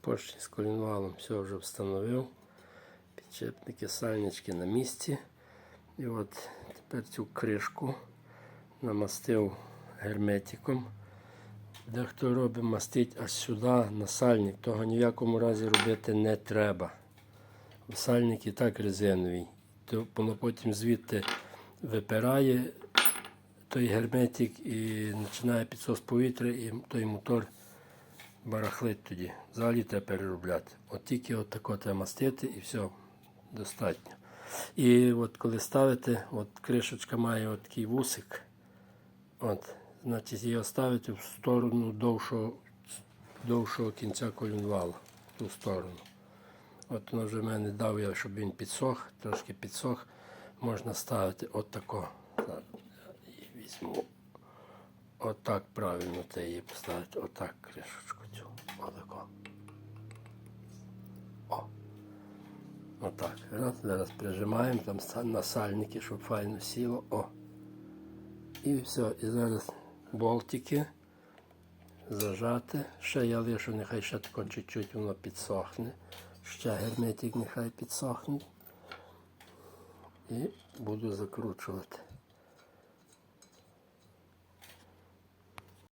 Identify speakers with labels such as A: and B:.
A: Поршень з колінвалом все вже встановив. Підчепники, сальнички на місці. І от тепер цю кришку намастив герметиком. Дехто робить мастить аж сюди на сальник. Того ні в якому разі робити не треба. Сальник і так резиновий. То воно потім звідти випирає той герметик і починає підсос повітря, і той мотор барахлить тоді. Взагалі треба переробляти. От тільки от тако треба мастити і все, достатньо. І от коли ставите, от кришечка має от такий вусик. От, значить її ставити в сторону довшого, довшого кінця колінвала. В ту сторону. От воно вже в мене дав я, щоб він підсох, трошки підсох. Можна ставити от тако. Так, я візьму. Отак правильно це її поставити. Отак кришечку цю. Отако. О. Отак. Раз, зараз прижимаємо там на сальники, щоб файно сіло. О. І все. І зараз болтики зажати. Ще я лишу, нехай ще чуть-чуть воно підсохне. Ще герметик нехай підсохне. І буду закручувати.